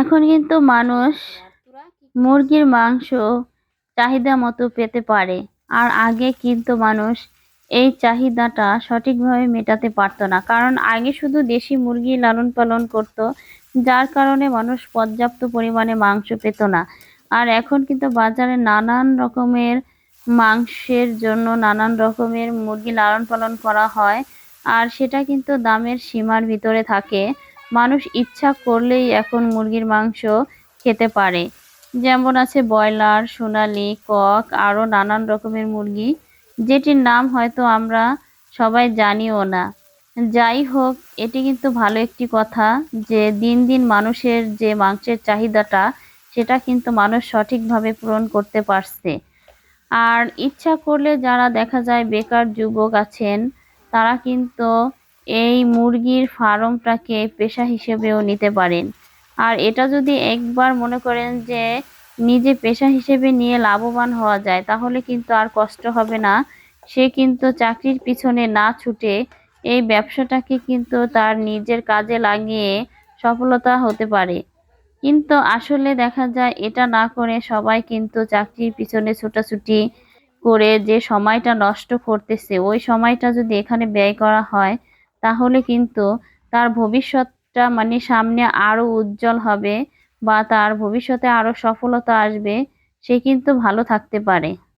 এখন কিন্তু মানুষ মুরগির মাংস চাহিদা মতো পেতে পারে। আর আগে কিন্তু মানুষ এই চাহিদাটা সঠিকভাবে মেটাতে পারতো না। কারণ আগে শুধু দেশি মুরগি লালন পালন করত, যার কারণে মানুষ পর্যাপ্ত পরিমাণে মাংস পেত না। আর এখন কিন্তু বাজারে নানান রকমের মাংসের জন্য নানান রকমের মুরগি লালন পালন করা হয়, আর সেটা কিন্তু দামের সীমার ভিতরে থাকে। মানুষ ইচ্ছা করলেই এখন মুরগির মাংস খেতে পারে। যেমন আছে ব্রয়লার, সোনালি, কক, আরও নানান রকমের মুরগি। যেটির নাম হয়তো আমরা সবাই জানিও না। যাই হোক, এটি কিন্তু ভালো একটি কথা যে দিন দিন মানুষের যে মাংসের চাহিদাটা, সেটা কিন্তু মানুষ সঠিকভাবে পূরণ করতে পারছে। আর ইচ্ছা করলে যারা দেখা যায় বেকার যুবক আছেন, তারা কিন্তু এই মুরগির ফার্মটাকে পেশা হিসেবেও নিতে পারেন। আর এটা যদি একবার মনে করেন যে নিজে পেশা হিসেবে নিয়ে লাভবান হওয়া যায়, তাহলে কিন্তু আর কষ্ট হবে না। সে কিন্তু চাকরির পিছনে না ছুটে এই ব্যবসাটাকে কিন্তু তার নিজের কাজে লাগিয়ে সফলতা হতে পারে। কিন্তু আসলে দেখা যায় এটা না করে সবাই কিন্তু চাকরির পিছনে ছোটাছুটি করে যে সময়টা নষ্ট করতেছে, ওই সময়টা যদি এখানে ব্যয় করা হয় তাহলে কিন্তু তার ভবিষ্যৎটা মানে সামনে আরও উজ্জ্বল হবে বা তার ভবিষ্যতে আরও সফলতা আসবে, সে কিন্তু ভালো থাকতে পারে।